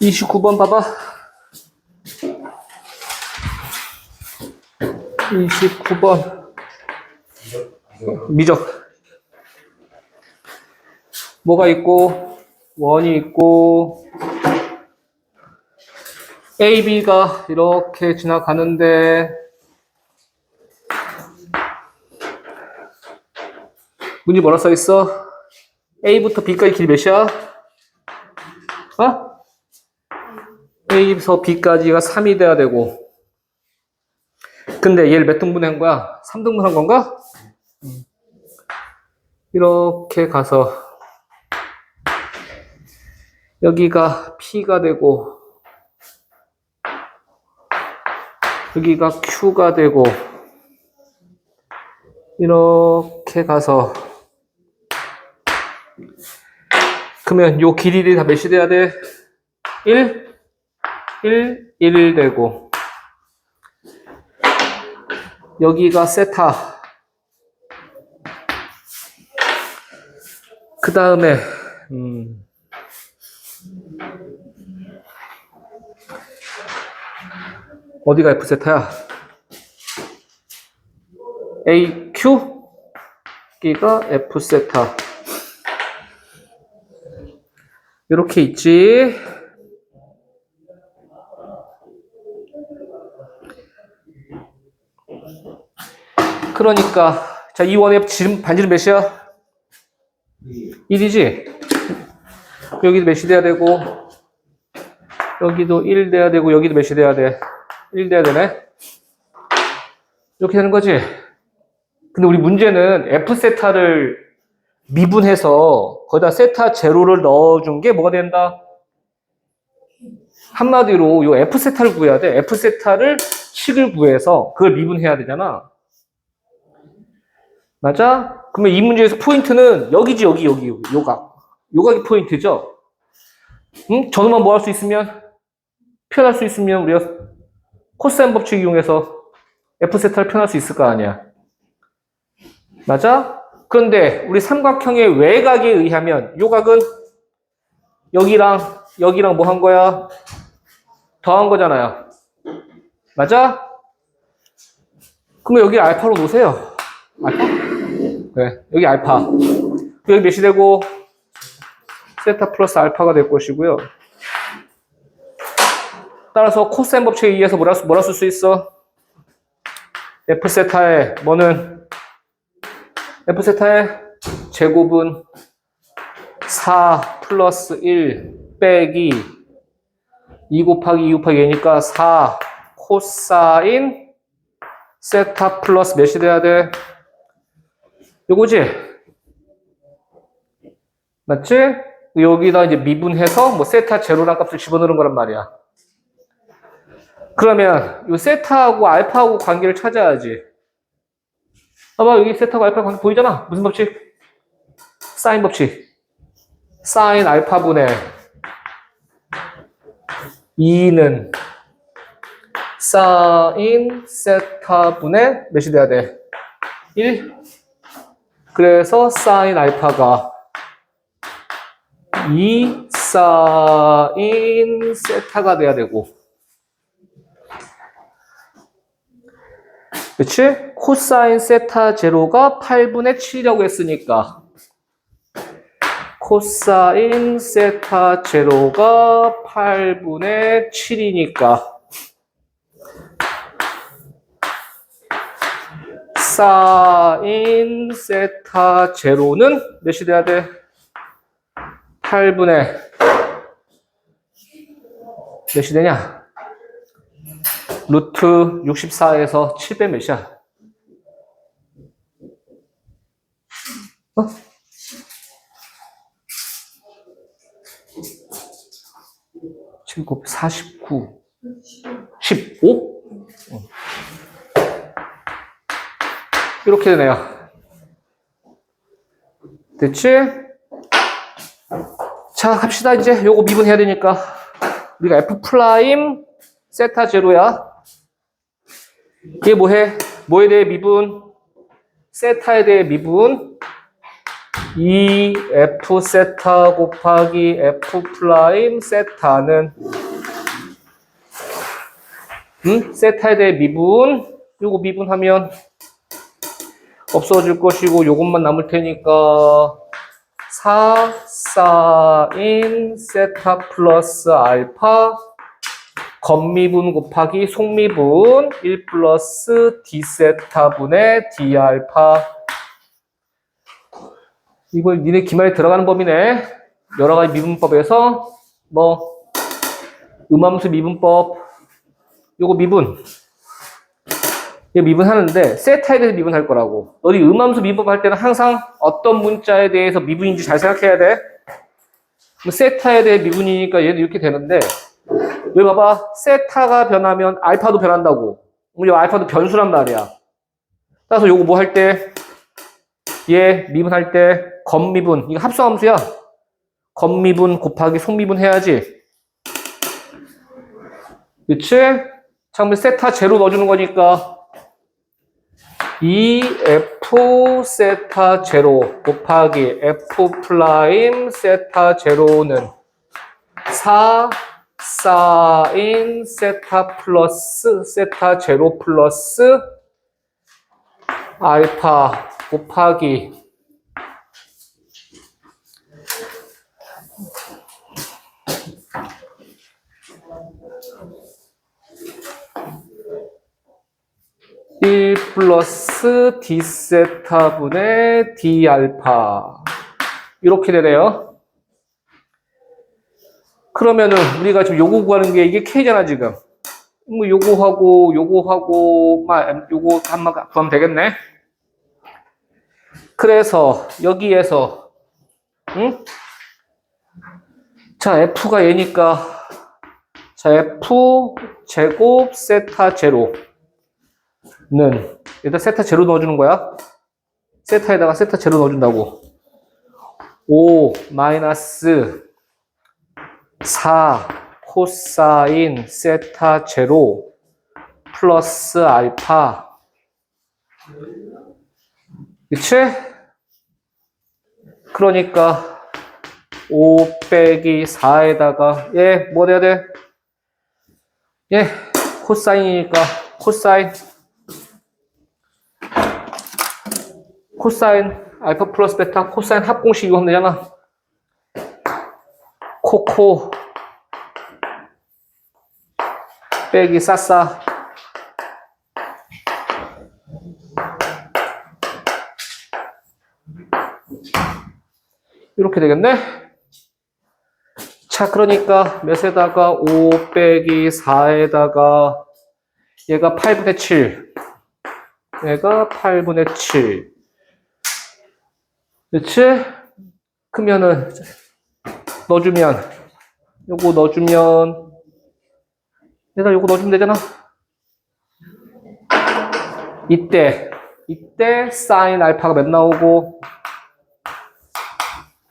29번 봐봐. 29번. 미적. 뭐가 있고, 원이 있고, A, B가 이렇게 지나가는데, 문이 뭐라 써 있어? A부터 B까지 길이 몇이야? 어? A에서 B까지가 3이 돼야 되고. 근데 얘를 몇 등분 한 거야? 3등분 한 건가? 음. 이렇게 가서 여기가 P가 되고 여기가 Q가 되고 이렇게 가서 그러면 요 길이들이 다 몇이 돼야 돼? 1? 1, 1 되고 여기가 세타 그 다음에 음, 어디가 F 세타야? AQ 여기가 F 세타 이렇게 있지. 그러니까 자, 이 원의 지름 반지름 몇이야? 1이지? 여기도 몇이 돼야 되고 여기도 1 돼야 되고 여기도 몇이 돼야 돼? 1 돼야 되네. 이렇게 되는 거지. 근데 우리 문제는 F 세타를 미분해서 거기다 세타 제로를 넣어준 게 뭐가 된다? 한마디로 요 F 세타를 구해야 돼. F 세타를 식을 구해서 그걸 미분해야 되잖아. 맞아? 그러면 이 문제에서 포인트는 여기지 여기 여기 요각. 요각이 포인트죠. 응? 저놈만 뭐 할 수 있으면 표현할 수 있으면 우리가 코사인 법칙 이용해서 F 세타를 표현할 수 있을 거 아니야. 맞아? 그런데 우리 삼각형의 외곽에 의하면 요각은 여기랑 여기랑 뭐 한 거야? 더한 거잖아요. 맞아? 그러면 여기 알파로 놓으세요. 알파? 네, 여기 알파. 여기 몇이 되고 세타 플러스 알파가 될 것이고요. 따라서 코사인 법칙에 의해서 뭐라, 뭐라 쓸 수 있어? F 세타의 뭐는 F 세타의 제곱은 4 플러스 1 빼기 2 곱하기 2 곱하기 얘니까 4 코사인 세타 플러스 몇이 돼야 돼? 요거지? 맞지? 여기다 이제 미분해서 뭐 세타 제로란 값을 집어넣는 거란 말이야. 그러면 요 세타하고 알파하고 관계를 찾아야지. 봐봐 여기 세타하고 알파 관계 보이잖아. 무슨 법칙? 사인 법칙. 사인 알파분의 2는 사인 세타분의 몇이 돼야 돼? 1. 그래서 사인 알파가 2 사인 세타가 돼야 되고 그치? 코사인 세타 제로가 8분의 7이라고 했으니까 코사인 세타 제로가 8분의 7이니까 사인 세타 제로는 몇이 돼야 돼? 8분의 몇이 되냐? 루트 64에서 7배 몇이야? 어? 칠곱 49, 15? 어. 이렇게 되네요. 됐지? 자, 갑시다. 이제 요거 미분해야 되니까. 우리가 F 프라임 세타 제로야. 이게 뭐해? 뭐에 대해 미분? 세타에 대해 미분. 이 F 세타 곱하기 F 프라임 세타는 음? 세타에 대해 미분 요거 미분하면 없어질 것이고 요것만 남을 테니까 4 사인 세타 플러스 알파 겉미분 곱하기 속미분 1 플러스 d 세타분의 d 알파. 이거 니네 기말에 들어가는 법이네. 여러 가지 미분법에서 뭐 음함수 미분법 요거 미분. 이거 미분하는데 세타에 대해서 미분할 거라고. 너희 음함수 미분법 할 때는 항상 어떤 문자에 대해서 미분인지 잘 생각해야 돼. 세타에 대해 미분이니까 얘도 이렇게 되는데 여기 봐봐. 세타가 변하면 알파도 변한다고. 이 알파도 변수란 말이야. 따라서 요거 뭐 할 때? 얘 미분할 때 겉미분. 이거 합성함수야. 겉미분 곱하기 속미분 해야지. 그치? 처음에 세타 제로 넣어주는 거니까. 2f 세타 제로 곱하기 f 플라임 세타 제로는 4 사인 세타 플러스 세타 제로 플러스 알파 곱하기 일 플러스 d 세타분의 d 알파 이렇게 되네요. 그러면은 우리가 지금 요거 구하는 게 이게 k잖아 지금. 뭐 요거하고 요거하고 막 요거 한번 구하면 되겠네. 그래서 여기에서 응? 자 f가 얘니까 자 f 제곱 세타 제로 는 일단 세타 제로 넣어주는 거야. 세타에다가 세타 제로 넣어준다고. 5 마이너스 4 코사인 세타 제로 플러스 알파. 그치? 그러니까 5 빼기 4에다가 얘뭐 돼야 돼? 얘 코사인이니까 코사인 코사인 알파 플러스 베타 코사인 합공식 이거 하면 되잖아. 코코 빼기 싸싸 이렇게 되겠네. 자, 그러니까 몇에다가 5 빼기 4에다가 얘가 8분의 7. 얘가 8분의 7. 그치? 그러면은 넣어주면. 요거 넣어주면. 얘가 요거 넣어주면 되잖아. 이때 이때 사인 알파가 몇 나오고?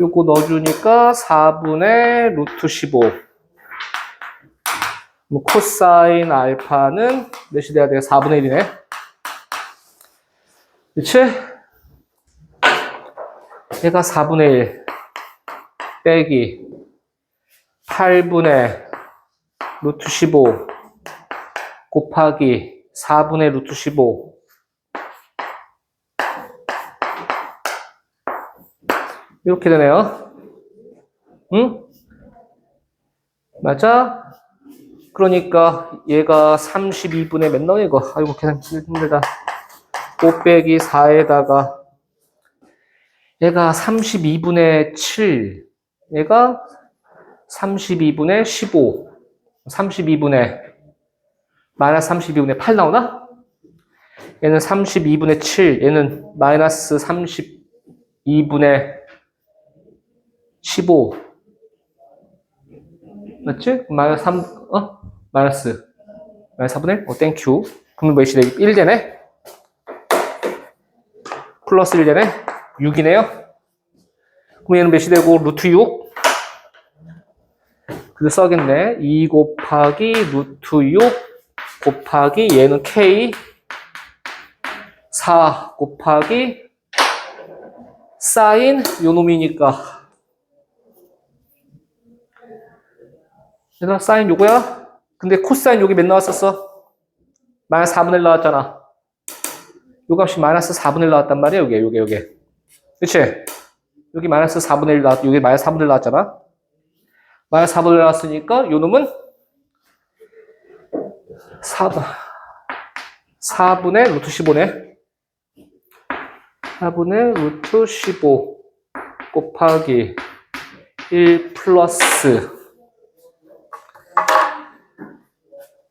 요거 넣어주니까 4분의 루트 15뭐 코사인 알파는 몇이 돼야 돼요? 4분의 1이네. 그치? 얘가 4분의 1 빼기 8분의 루트 15 곱하기 4분의 루트 15 이렇게 되네요. 응? 맞아? 그러니까 얘가 32분의 몇 나와 이거? 아이고 계산 힘들다. 5 빼기 4에다가 얘가 32분의 7, 얘가 32분의 15, 32분의, 마이너스 32분의 8 나오나? 얘는 32분의 7, 얘는 마이너스 32분의 15. 맞지? 마이너스 3, 어? 마이너스. 마이너스 4분의 1? 어, 땡큐. 그럼 몇이 되기? 1 되네? 플러스 1 되네? 6이네요. 그럼 얘는 몇이 되고 루트 6? 그래 써야겠네. 2 곱하기 루트 6 곱하기 얘는 K 4 곱하기 사인 요 놈이니까 얘들아 사인 요거야? 근데 코사인 여기 몇 나왔었어? 마이너스 4분의 1 나왔잖아 요 값이 마이너스 4분의 1 나왔단 말이야 요게 요게 요게 그치? 여기 마이너스 4분의 1 나왔 여기 마이너스 4분의 1 나왔잖아 마이너스 4분의 1 나왔으니까 요 놈은 4분 4분의 루트 15네. 4분의 루트 15 곱하기 1 플러스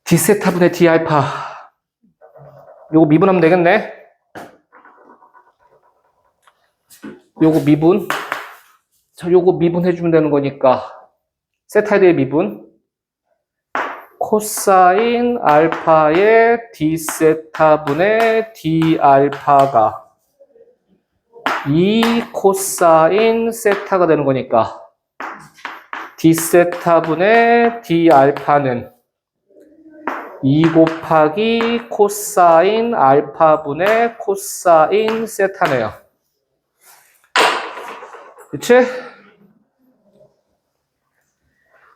d세타분의 d알파. 요거 미분하면 되겠네. 요거 미분. 자 요거 미분해주면 되는 거니까 대해 미분 코사인 알파의 d세타분의 d알파가 2 코사인 세타가 되는 거니까 d세타분의 d알파는 2 곱하기 코사인 알파분의 코사인 세타네요. 그치?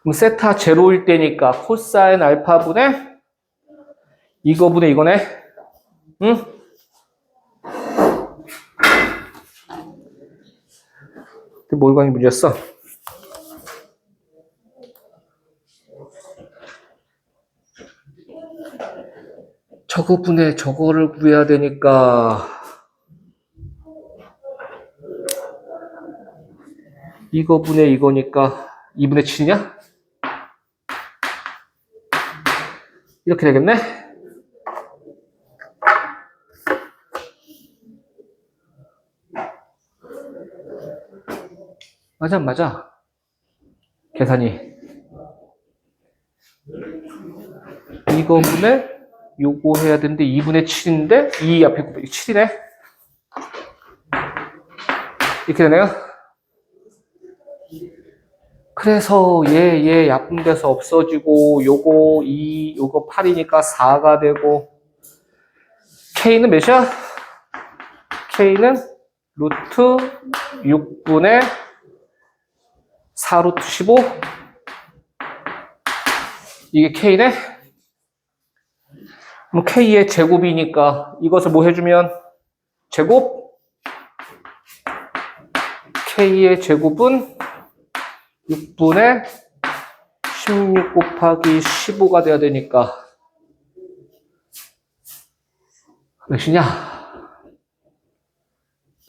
그럼 세타 제로일 때니까 코사인 알파분의 이거분의 이거네. 응? 관이 문제였어? 저거분의 저거를 구해야 되니까 이거분의 이거니까 2분의 7이냐? 이렇게 되겠네? 맞아, 맞아. 계산이. 이거분의 요거 해야 되는데 2분의 7인데 2 앞에 곱하기 7이네. 이렇게 되네요. 그래서 얘, 얘 약분돼서 없어지고 요거 2, 요거 8이니까 4가 되고 K는 몇이야? K는 루트 6분의 4 루트 15 이게 K네? 그럼 K의 제곱이니까 이것을 뭐 해주면 제곱 K의 제곱은 6분의 16 곱하기 15가 돼야 되니까 몇이냐?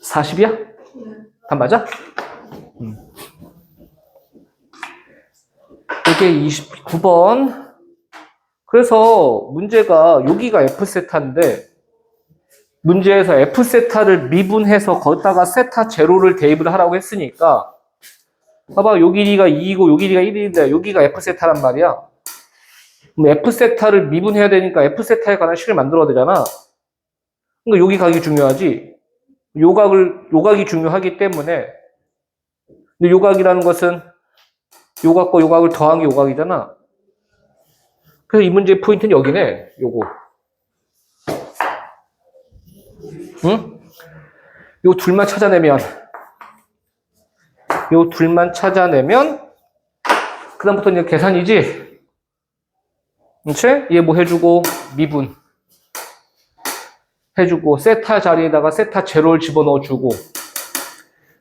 40이야? 답 맞아? 음. 이게 29번 그래서 문제가 여기가 F세타인데 문제에서 F세타를 미분해서 거기다가 세타 제로를 대입을 하라고 했으니까 봐봐 요 길이가 2이고 요 길이가 1인데 여기가 F세타란 말이야. 그럼 F세타를 미분해야 되니까 F세타에 관한 식을 만들어야 되잖아. 그러니까 여기 각이 중요하지. 요 각을 요 각이 중요하기 때문에. 근데 요 각이라는 것은 요 각과 요 각을 더한 게 요 각이잖아. 그래서 이 문제의 포인트는 여기네, 요거. 응? 요 둘만 찾아내면, 요 둘만 찾아내면, 그다음부터 이제 계산이지? 그치? 얘뭐 해주고, 미분. 해주고, 세타 자리에다가 세타 제로를 집어넣어주고,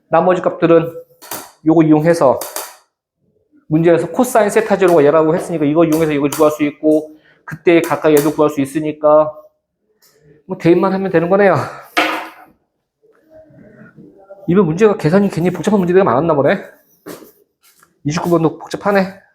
나머지 값들은 요거 이용해서 문제에서 코사인 세타 제로가 얘라고 했으니까 이거 이용해서 이걸 구할 수 있고 그때 가까이 얘도 구할 수 있으니까 뭐 대입만 하면 되는 거네요. 이번 문제가 계산이 괜히 복잡한 문제가 많았나 보네. 29번도 복잡하네.